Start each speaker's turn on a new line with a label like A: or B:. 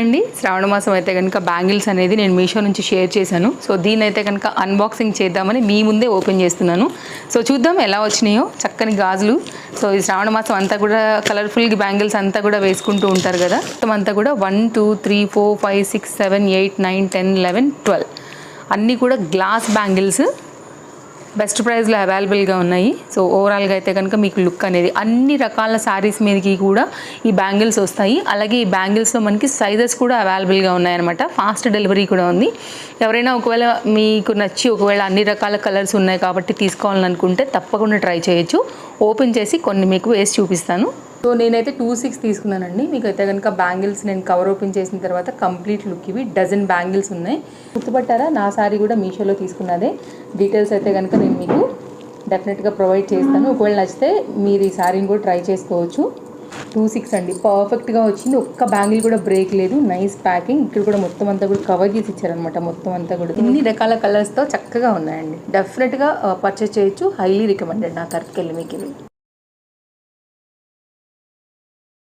A: అండి శ్రావణ మాసం అయితే కనుక బ్యాంగిల్స్ అనేది నేను మీషో నుంచి షేర్ చేశాను. సో దీని అయితే కనుక అన్బాక్సింగ్ చేద్దామని మీ ముందే ఓపెన్ చేస్తున్నాను. సో చూద్దాం ఎలా వచ్చినాయో. చక్కని గాజులు. సో ఈ శ్రావణ మాసం అంతా కూడా కలర్ఫుల్ బ్యాంగిల్స్ అంతా కూడా వేసుకుంటూ ఉంటారు కదా. మొత్తం అంతా కూడా one two three four five six seven eight nine ten eleven twelve అన్నీ కూడా గ్లాస్ బ్యాంగిల్స్. బెస్ట్ ప్రైస్లో అవైలబుల్గా ఉన్నాయి. సో ఓవరాల్గా అయితే కనుక మీకు లుక్ అనేది అన్ని రకాల శారీస్ మీదకి కూడా ఈ బ్యాంగిల్స్ వస్తాయి. అలాగే ఈ బ్యాంగిల్స్లో మనకి సైజెస్ కూడా అవైలబుల్గా ఉన్నాయన్నమాట. ఫాస్ట్ డెలివరీ కూడా ఉంది. ఎవరైనా ఒకవేళ మీకు నచ్చి ఒకవేళ అన్ని రకాల కలర్స్ ఉన్నాయి కాబట్టి తీసుకోవాలనుకుంటే తప్పకుండా ట్రై చేయొచ్చు. ఓపెన్ చేసి కొన్ని మీకు వేసి చూపిస్తాను. సో నేనైతే టూ సిక్స్ తీసుకున్నానండి. మీకు అయితే కనుక బ్యాంగిల్స్ నేను కవర్ ఓపెన్ చేసిన తర్వాత కంప్లీట్ లుక్ ఇవి. డజన్ బ్యాంగిల్స్ ఉన్నాయి. గుర్తుపట్టారా? నా సారీ కూడా మీషోలో తీసుకున్నదే. డీటెయిల్స్ అయితే కనుక నేను మీకు డెఫినెట్గా ప్రొవైడ్ చేస్తాను. ఒకవేళ నచ్చితే మీరు ఈ శారీని కూడా ట్రై చేసుకోవచ్చు. టూ సిక్స్ అండి. పర్ఫెక్ట్గా వచ్చింది. ఒక్క బ్యాంగిల్ కూడా బ్రేక్ లేదు. Nice packing. ఇక్కడ కూడా మొత్తం అంతా కూడా కవర్ చేసి ఇచ్చారనమాట మొత్తం అంతా కూడా. ఇన్ని రకాల కలర్స్తో చక్కగా ఉన్నాయండి. డెఫినెట్గా పర్చేస్ చేయొచ్చు. హైలీ రికమెండెడ్ నా తరఫుకి వెళ్ళి మీకు